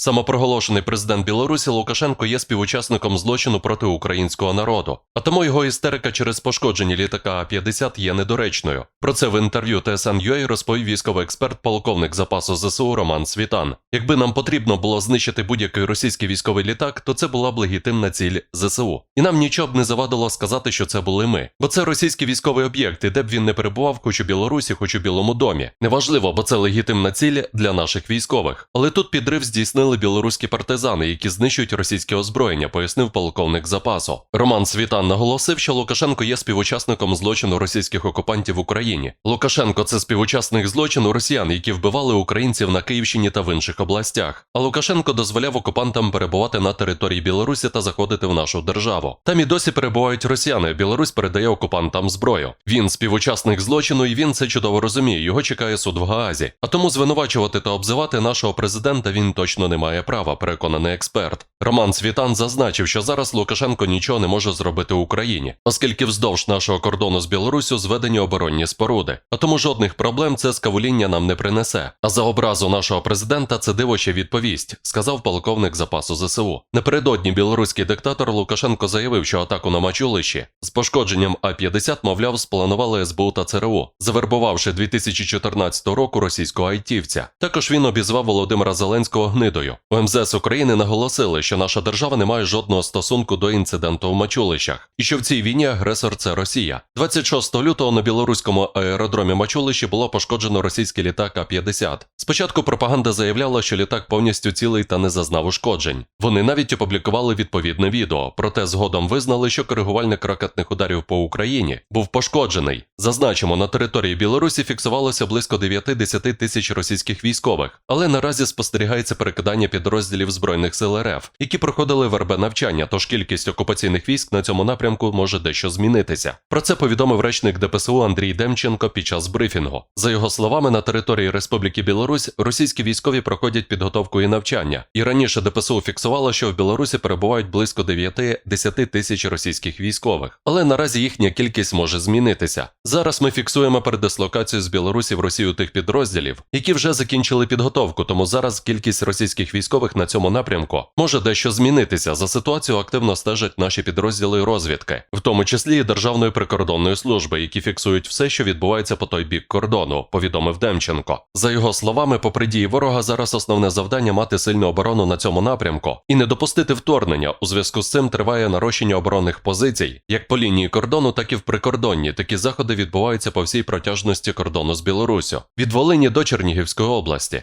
Самопроголошений президент Білорусі Лукашенко є співучасником злочину проти українського народу, а тому його істерика через пошкодження літака А-50 є недоречною. Про це в інтерв'ю TSN.ua розповів військовий експерт, полковник запасу ЗСУ Роман Світан. Якби нам потрібно було знищити будь-який російський військовий літак, то це була б легітимна ціль ЗСУ. І нам нічого б не завадило сказати, що це були ми. Бо це російський військовий об'єкт, і де б він не перебував, хоч у Білорусі, хоч у Білому домі. Неважливо, бо це легітимна ціль для наших військових. Але тут підрив здійснили білоруські партизани, які знищують російське озброєння, пояснив полковник запасу. Роман Світан наголосив, що Лукашенко є співучасником злочину російських окупантів в Україні. Лукашенко це співучасник злочину росіян, які вбивали українців на Київщині та в інших областях. А Лукашенко дозволяв окупантам перебувати на території Білорусі та заходити в нашу державу. Там і досі перебувають росіяни. Білорусь передає окупантам зброю. Він співучасник злочину, і він це чудово розуміє. Його чекає суд в Гаазі. А тому звинувачувати та обзивати нашого президента він точно не має права, переконаний експерт. Роман Світан зазначив, що зараз Лукашенко нічого не може зробити Україні, оскільки вздовж нашого кордону з Білоруссю зведені оборонні споруди. А тому жодних проблем це скавуління нам не принесе. А за образу нашого президента це диво ще відповість, сказав полковник запасу ЗСУ. Напередодні білоруський диктатор Лукашенко заявив, що атаку на Мачулищі з пошкодженням А-50, мовляв, спланували СБУ та ЦРУ, завербувавши 2014 року російського айтівця. Також він обізвав Володимира Зеленського гнидою. У МЗС України наголосили, що наша держава не має жодного стосунку до інциденту в Мачулищах, і що в цій війні агресор це Росія. 26 лютого на білоруському аеродромі Мачулищі було пошкоджено російський літак А-50. Спочатку пропаганда заявляла, що літак повністю цілий та не зазнав ушкоджень. Вони навіть опублікували відповідне відео, проте згодом визнали, що коригувальник ракетних ударів по Україні був пошкоджений. Зазначимо, на території Білорусі фіксувалося близько 9-10 тисяч російських військових, але наразі спостерігається перекидання підрозділів збройних сил РФ, які проходили ВРБ навчання, тож кількість окупаційних військ на цьому напрямку може дещо змінитися. Про це повідомив речник ДПСУ Андрій Демченко під час брифінгу. За його словами, на території Республіки Білорусь російські військові проходять підготовку і навчання. І раніше ДПСУ фіксувало, що в Білорусі перебувають близько 9-10 тисяч російських військових, але наразі їхня кількість може змінитися. Зараз ми фіксуємо передислокацію з Білорусі в Росію тих підрозділів, які вже закінчили підготовку. Тому зараз кількість російських військових на цьому напрямку може дещо змінитися. За ситуацію активно стежать наші підрозділи розвідки, в тому числі і Державної прикордонної служби, які фіксують все, що відбувається по той бік кордону, повідомив Демченко. За його словами, попри дії ворога, зараз основне завдання мати сильну оборону на цьому напрямку і не допустити вторгнення. У зв'язку з цим триває нарощення оборонних позицій, як по лінії кордону, так і в прикордонні. Такі заходи відбуваються по всій протяжності кордону з Білоруссю, від Волині до Чернігівської області.